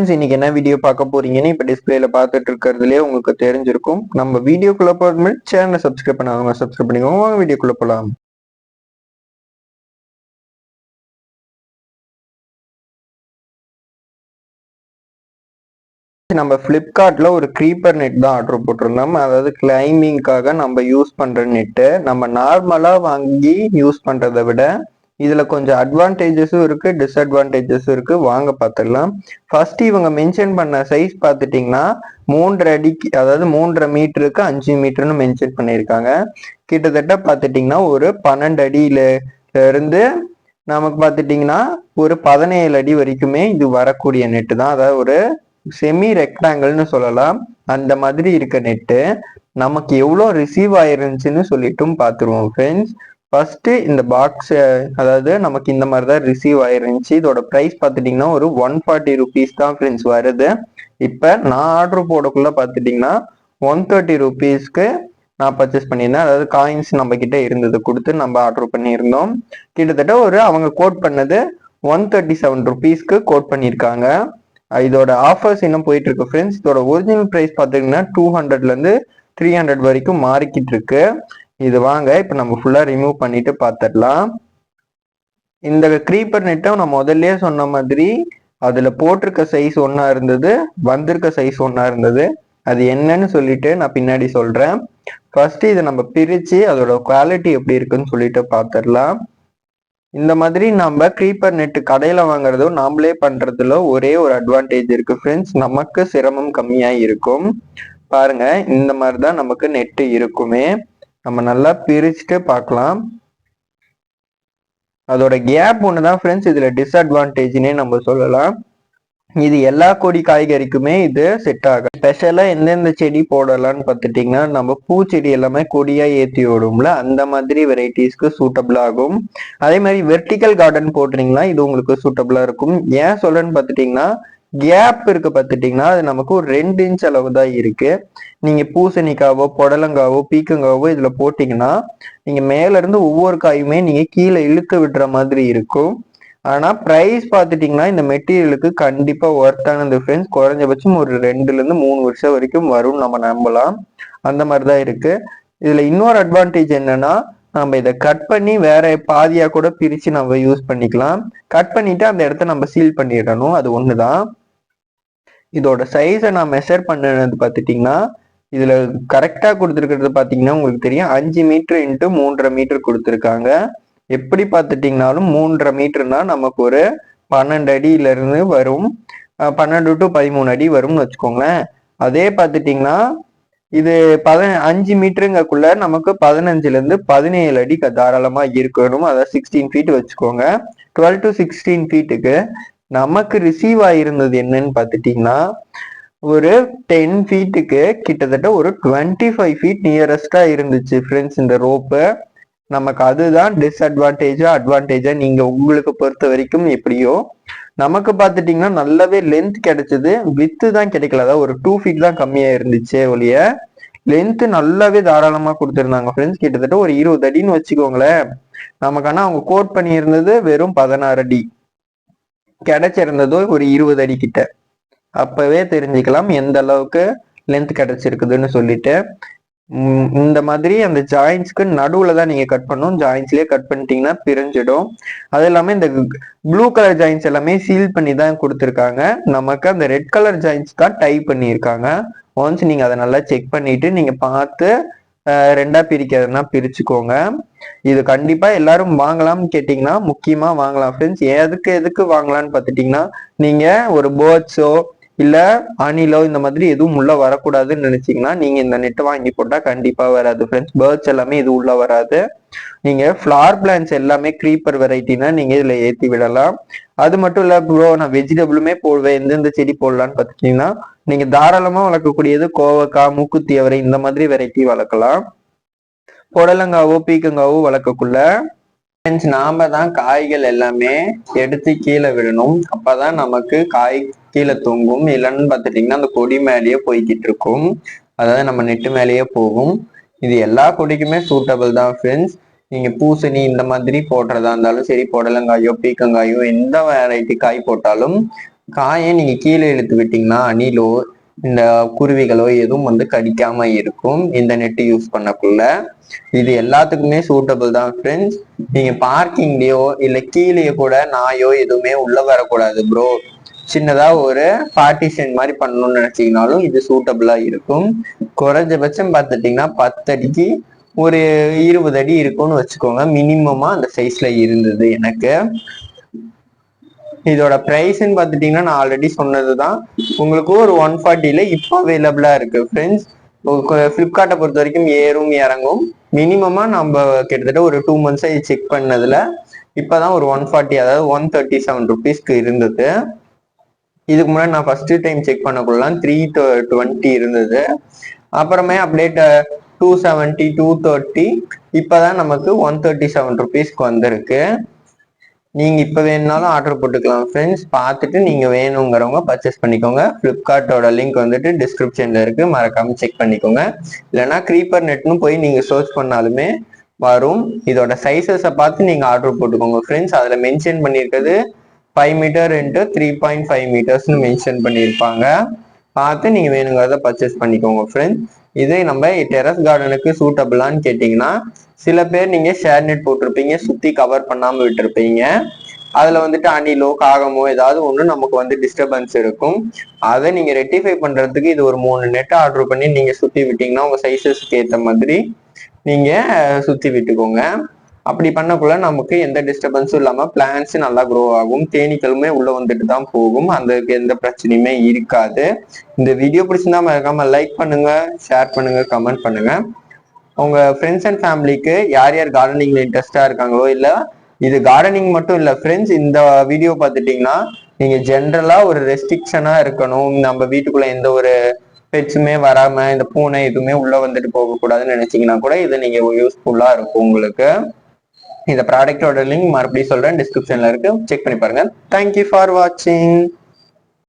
Friends இன்னைக்கு என்ன video பார்க்க போறீங்கன்னு இப்போ டிஸ்பிளேல பார்த்துட்டு இருக்கிறதுலே உங்களுக்கு தெரிஞ்சிருக்கும். நம்ம வீடியோக்குள்ள போகிறதுமே சேனலை சப்ஸ்கிரைப் பண்ணாதவங்க சப்ஸ்கிரைப் பண்ணிக்கோங்க. வாங்க வீடியோக்குள்ள போகலாம் நம்ம ஃப்ளிப்கார்ட்ல ஒரு க்ரீப்பர் நெட் தான் ஆர்டர் போட்டிருந்தோம். அதாவது கிளைம்பிங்காக நம்ம யூஸ் பண்ற நெட்டு நம்ம நார்மலா வாங்கி யூஸ் பண்றதை விட இதில் கொஞ்சம் அட்வான்டேஜஸும் இருக்குது டிஸ்அட்வான்டேஜஸும் இருக்குது வாங்க பார்த்துடலாம். ஃபர்ஸ்ட் இவங்க மென்ஷன் பண்ண சைஸ் பார்த்துட்டிங்கன்னா மூன்றரை அடிக்கு அதாவது மூன்றரை மீட்டருக்கு அஞ்சு மீட்டர்னு மென்ஷன் பண்ணியிருக்காங்க. கிட்டத்தட்ட பார்த்துட்டிங்கன்னா ஒரு பன்னெண்டு அடியில இருந்து நமக்கு பார்த்துட்டிங்கன்னா ஒரு பதினேழு அடி வரைக்குமே இது வரக்கூடிய நெட்டு தான். அதாவது ஒரு செமி ரெக்டாங்கிள்னு சொல்லலாம். அந்த மாதிரி இருக்க நெட்டு நமக்கு எவ்வளோ ரிசீவ் ஆயிருந்துச்சுன்னு சொல்லிட்டும் பார்த்துருவோம் ஃப்ரெண்ட்ஸ் ஃபர்ஸ்ட் இந்த பாக்ஸ் அதாவது நமக்கு இந்த மாதிரி தான் ரிசீவ் ஆயிருந்துச்சு. இதோட ப்ரைஸ் பார்த்துட்டிங்கன்னா ஒரு ஒன் ஃபார்ட்டி ருபீஸ் தான் ஃப்ரெண்ட்ஸ் வருது. இப்போ நான் ஆர்டர் போடக்குள்ள பார்த்துட்டிங்கன்னா ஒன் தேர்ட்டி ருபீஸ்க்கு நான் பர்ச்சேஸ் பண்ணியிருந்தேன். அதாவது காயின்ஸ் நம்ம கிட்ட இருந்தது. கொடுத்து நம்ம ஆர்டர் பண்ணியிருந்தோம். கிட்டத்தட்ட ஒரு அவங்க கோட் பண்ணது ஒன் தேர்ட்டி செவன் ருபீஸ்க்கு கோட் பண்ணியிருக்காங்க. இதோட ஆஃபர்ஸ் இன்னும் போயிட்டு இருக்கு ஃப்ரெண்ட்ஸ் இதோட ஒரிஜினல் ப்ரைஸ் பார்த்தீங்கன்னா டூ ஹண்ட்ரட்லேருந்து த்ரீ ஹண்ட்ரட் வரைக்கும் மாறிக்கிட்டு இருக்கு. இது வாங்க இப்போ நம்ம ஃபுல்லாக ரிமூவ் பண்ணிட்டு பார்த்துடலாம் இந்த க்ரீப்பர் நெட்டை நான் முதல்ல சொன்ன மாதிரி அதில் போட்டிருக்க சைஸ் ஒன்றா இருந்தது வந்திருக்க சைஸ் ஒன்றா இருந்தது. அது என்னன்னு சொல்லிட்டு நான் பின்னாடி சொல்கிறேன் ஃபர்ஸ்ட் இதை நம்ம பிரித்து அதோட குவாலிட்டி எப்படி இருக்குன்னு சொல்லிட்டு பார்த்துடலாம் இந்த மாதிரி நம்ம க்ரீப்பர் நெட்டு கடையில் வாங்குறதோ நாமளே பண்ணுறதுல ஒரே ஒரு அட்வான்டேஜ் இருக்கு ஃப்ரெண்ட்ஸ் நமக்கு சிரமம் கம்மியாக இருக்கும் பாருங்க இந்த மாதிரி தான் நமக்கு நெட்டு இருக்குமே. நம்ம நல்லா பிரிச்சுட்டு பார்க்கலாம். அதோட கேப் ஒன்று தான் ஃப்ரெண்ட்ஸ் இதில் டிஸ்அட்வான்டேஜ்னே நம்ம சொல்லலாம். இது எல்லா கொடி காய்கறிக்குமே இது செட் ஆகும் ஸ்பெஷலாக எந்தெந்த செடி போடலாம்னு பார்த்துட்டிங்கன்னா நம்ம பூச்செடி எல்லாமே கொடியாக ஏற்றி விடும்ல அந்த மாதிரி வெரைட்டிஸ்க்கு சூட்டபிள் ஆகும். அதே மாதிரி வெர்டிக்கல் கார்டன் போடுறீங்களா இது உங்களுக்கு சூட்டபிளாக இருக்கும். ஏன் சொல்றேன்னு பார்த்துட்டிங்கன்னா கேப் இருக்கு பார்த்துட்டிங்கன்னா அது நமக்கு ஒரு ரெண்டு இன்ச் அளவு தான் இருக்கு. நீங்க பூசணிக்காவோ புடலங்காவோ பீக்கங்காவோ இதுல போட்டீங்கன்னா நீங்க மேல இருந்து ஒவ்வொரு காயுமே நீங்க கீழே இழுத்து விடுற மாதிரி இருக்கும். ஆனா பிரைஸ் பார்த்துட்டிங்கன்னா இந்த மெட்டீரியலுக்கு கண்டிப்பா ஒர்த்தானது ஃப்ரெண்ட்ஸ் குறைஞ்சபட்சம் ஒரு ரெண்டுல இருந்து மூணு வருஷம் வரைக்கும் வரும் நம்ம நம்பலாம். அந்த மாதிரி தான் இருக்கு. இதுல இன்னொரு அட்வான்டேஜ் என்னன்னா நம்ம இதை கட் பண்ணி வேற பாதியா கூட பிரிச்சு நம்ம யூஸ் பண்ணிக்கலாம். கட் பண்ணிட்டு அந்த இடத்த நம்ம சீல் பண்ணிடணும். அது ஒண்ணுதான். இதோட சைஸை நான் மெஷர் பண்ணது பார்த்துட்டிங்கன்னா இதில் கரெக்டாக கொடுத்துருக்கிறது பார்த்தீங்கன்னா உங்களுக்கு தெரியும். அஞ்சு மீட்ரு இன்ட்டு மூன்றரை மீட்ரு கொடுத்துருக்காங்க. எப்படி பார்த்துட்டிங்கனாலும் மூன்றரை மீட்ருனா நமக்கு ஒரு பன்னெண்டு அடியிலேருந்து வரும். பன்னெண்டு டு பதிமூணு அடி வரும்னு வச்சுக்கோங்களேன். அதே பார்த்துட்டிங்கன்னா இது பத அஞ்சு மீட்டருங்கக்குள்ள நமக்கு பதினஞ்சுலேருந்து பதினேழு அடி தாராளமாக இருக்கணும். அதாவது சிக்ஸ்டீன் ஃபீட் வச்சுக்கோங்க. டுவெல் டு சிக்ஸ்டீன் ஃபீட்டுக்கு நமக்கு ரிசீவ் ஆயிருந்தது என்னன்னு பார்த்துட்டிங்கன்னா ஒரு டென் ஃபீட்டுக்கு கிட்டத்தட்ட ஒரு டுவெண்ட்டி ஃபைவ் ஃபீட் நியரஸ்டா இருந்துச்சு ஃப்ரெண்ட்ஸ் இந்த ரோப்பு நமக்கு அதுதான் டிஸ்அட்வான்டேஜா அட்வான்டேஜா நீங்க உங்களுக்கு பொறுத்த வரைக்கும் எப்படியோ நமக்கு பார்த்துட்டிங்கன்னா நல்லாவே லென்த் கிடைச்சது. வித்து தான் கிடைக்கல. அதாவது ஒரு டூ ஃபீட் தான் கம்மியாக இருந்துச்சு ஒழிய லென்த்து நல்லாவே தாராளமாக கொடுத்துருந்தாங்க ஃப்ரெண்ட்ஸ் கிட்டத்தட்ட ஒரு இருபது அடின்னு வச்சுக்கோங்களேன். நமக்கு ஆனால் அவங்க கோட் பண்ணியிருந்தது வெறும் பதினாறு அடி. கிடைச்சிருந்ததோ ஒரு இருபது அடி கிட்ட அப்பவே தெரிஞ்சுக்கலாம் எந்த அளவுக்கு லென்த் கிடைச்சிருக்குதுன்னு சொல்லிட்டு. இந்த மாதிரி அந்த ஜாயின்ஸ்க்கு நடுவில் தான் நீங்கள் கட் பண்ணணும். ஜாயின்ஸ்லேயே கட் பண்ணிட்டீங்கன்னா பிரிஞ்சிடும். அது இல்லாமல் இந்த ப்ளூ கலர் ஜாயின்ஸ் எல்லாமே சீல் பண்ணி தான் கொடுத்துருக்காங்க. நமக்கு அந்த ரெட் கலர் ஜாயின்ஸ் தான் டை பண்ணியிருக்காங்க. ஒன்ஸ் நீங்கள் அதை நல்லா செக் பண்ணிட்டு நீங்கள் பார்த்து ரெண்டா பிரிக்கிறதுனா பிரிச்சுக்கோங்க. இது கண்டிப்பா எல்லாரும் வாங்கலாம்னு கேட்டீங்கன்னா முக்கியமா வாங்கலாம். ஃப்ரெண்ட்ஸ் எதுக்கு எதுக்கு வாங்கலாம்னு பார்த்துட்டீங்கன்னா நீங்க ஒரு பேர்ட்ஸோ இல்ல அணிலோ இந்த மாதிரி எதுவும் உள்ள வரக்கூடாதுன்னு நினைச்சீங்கன்னா நீங்க இந்த நெட் வாங்கி போட்டா கண்டிப்பா வராது ஃப்ரெண்ட்ஸ் பேர்ட்ஸ் எல்லாமே இது உள்ள வராது. நீங்க ஃபிளார் பிளான்ஸ் எல்லாமே க்ரீப்பர் வெரைட்டினா நீங்க இதுல ஏத்தி விடலாம். அது மட்டும் இல்ல ப்ரோ நான் வெஜிடபிளுமே போடுவேன். எந்தெந்த செடி போடலான்னு பாத்துட்டீங்கன்னா நீங்க தாராளமா வளர்க்கக்கூடியது கோவக்காய் மூக்குத்தி அவரை இந்த மாதிரி வெரைட்டி வளர்க்கலாம். புடலங்காவோ பீக்கங்காவோ வளர்க்கக்குள்ள. ஃப்ரெண்ட்ஸ் நாம தான் காய்கள் எல்லாமே எடுத்து கீழே விடணும். அப்பதான் நமக்கு காய் கீழே தூங்கும். இல்லைன்னு பார்த்துட்டிங்கன்னா அந்த கொடி மேலேயே போய்கிட்டு இருக்கும். அதாவது நம்ம நெட்டு மேலேயே போகும். இது எல்லா கொடிக்குமே சூட்டபிள் தான் ஃப்ரெண்ட்ஸ் நீங்க பூசணி இந்த மாதிரி போடுறதா இருந்தாலும் சரி புடலங்காயோ பீக்கங்காயோ எந்த வெரைட்டி காய் போட்டாலும் காயை நீங்க கீழே இழுத்து விட்டீங்கன்னா அணிலோ இந்த குருவிகளோ எதுவும் வந்து கடிக்காம இருக்கும். இந்த நெட் யூஸ் பண்ணக்குள்ள. இது எல்லாத்துக்குமே சூட்டபிள் தான் ஃப்ரெண்ட்ஸ் நீங்க பார்க்கிங்லயோ இல்ல கீழேயோ கூட நாயோ எதுவுமே உள்ள வரக்கூடாது ப்ரோ சின்னதா ஒரு பார்ட்டிஷன் மாதிரி பண்ணணும்னு நினைச்சீங்கனாலும் இது சூட்டபிளா இருக்கும். குறைஞ்சபட்சம் பார்த்துட்டீங்கன்னா பத்து அடிக்கு ஒரு இருபது அடி இருக்கும்னு வச்சுக்கோங்க. மினிமமா அந்த சைஸ்ல இருந்தது எனக்கு. இதோட ப்ரைஸ்ன்னு பார்த்துட்டீங்கன்னா நான் ஆல்ரெடி சொன்னது தான் உங்களுக்கு ஒரு ஒன் ஃபார்ட்டியில் இப்போ அவைலபிளாக இருக்குது ஃப்ரெண்ட்ஸ் ஃப்ளிப்கார்ட்டை பொறுத்த வரைக்கும் ஏறும் இறங்கும். மினிமமாக நம்ம கிட்டத்தட்ட ஒரு டூ மந்த்ஸை செக் பண்ணதில் இப்போ தான் ஒரு ஒன் ஃபார்ட்டி அதாவது ஒன் தேர்ட்டி செவன் ருபீஸ்க்கு இருந்தது. இதுக்கு முன்னாடி நான் ஃபர்ஸ்ட் டைம் செக் பண்ணக்குள்ளலாம் த்ரீ டுவெண்ட்டி இருந்தது. அப்புறமே update two seventy two thirty இப்போ தான் நமக்கு ஒன் தேர்ட்டி செவன் ருபீஸ்க்கு வந்திருக்கு. நீங்க இப்ப வேணும்னாலும் ஆர்டர் போட்டுக்கலாம். ஃப்ரெண்ட்ஸ் பார்த்துட்டு நீங்க வேணுங்கிறவங்க பர்ச்சேஸ் பண்ணிக்கோங்க. ஃப்ளிப்கார்ட்டோட லிங்க் வந்துட்டு டிஸ்கிரிப்ஷன்ல இருக்கு. மறக்காம செக் பண்ணிக்கோங்க. இல்லைன்னா க்ரீப்பர் நெட்னு போய் நீங்க சர்ச் பண்ணாலுமே வரும். இதோட சைஸஸை பார்த்து நீங்க ஆர்டர் போட்டுக்கோங்க. ஃப்ரெண்ட்ஸ் அதுல மென்ஷன் பண்ணியிருக்கிறது five metre into three point five மீட்டர்ஸ்னு mention பண்ணியிருப்பாங்க. பார்த்து நீங்க வேணுங்கிறத பர்ச்சேஸ் பண்ணிக்கோங்க ஃப்ரெண்ட்ஸ் இதே நம்ம டெரஸ் கார்டனுக்கு சூட்டபிளான்னு கேட்டிங்கன்னா சில பேர் நீங்க ஷேர் நெட் போட்டிருப்பீங்க சுத்தி கவர் பண்ணாம விட்டுருப்பீங்க. அதுல வந்துட்டு அணிலோ காகமோ ஏதாவது ஒன்று நமக்கு வந்து டிஸ்டர்பன்ஸ் இருக்கும். அதை நீங்க ரெட்டிஃபை பண்றதுக்கு இது ஒரு மூணு நெட் ஆர்டர் பண்ணி நீங்க சுத்தி விட்டீங்கன்னா உங்க சைஸஸ்க்கு ஏத்த மாதிரி நீங்க சுத்தி விட்டுக்கோங்க. அப்படி பண்ணக்குள்ள நமக்கு எந்த டிஸ்டர்பன்ஸும் இல்லாம பிளான்ஸ் நல்லா க்ரோ ஆகும். தேனீக்களுமே உள்ள வந்துட்டு தான் போகும். அந்த எந்த பிரச்சனையுமே இருக்காது. இந்த வீடியோ பிடிச்சிருந்தா மறக்காம லைக் பண்ணுங்க ஷேர் பண்ணுங்க கமெண்ட் பண்ணுங்க. உங்க ஃப்ரெண்ட்ஸ் அண்ட் ஃபேமிலிக்கு யார் யார் கார்டனிங்ல இன்ட்ரெஸ்டா இருக்காங்களோ இல்ல இது கார்டனிங் மட்டும் இல்ல ஃப்ரெண்ட்ஸ் இந்த வீடியோ பார்த்துட்டீங்கன்னா நீங்க ஜென்ரலா ஒரு ரெஸ்ட்ரிக்ஷனா இருக்கணும். நம்ம வீட்டுக்குள்ள எந்த ஒரு பெட்ஸுமே வராம இந்த பூனை எதுவுமே உள்ள வந்துட்டு போகக்கூடாதுன்னு நினைச்சீங்கன்னா கூட இது நீங்க யூஸ்ஃபுல்லா இருக்கும் உங்களுக்கு. இந்த ப்ராடக்டோட லிங்க் மறுபடியும் சொல்றேன் டிஸ்கிரிப்ஷன்ல இருக்கு. செக் பண்ணி பாருங்க. தேங்க்யூ ஃபார் வாட்சிங்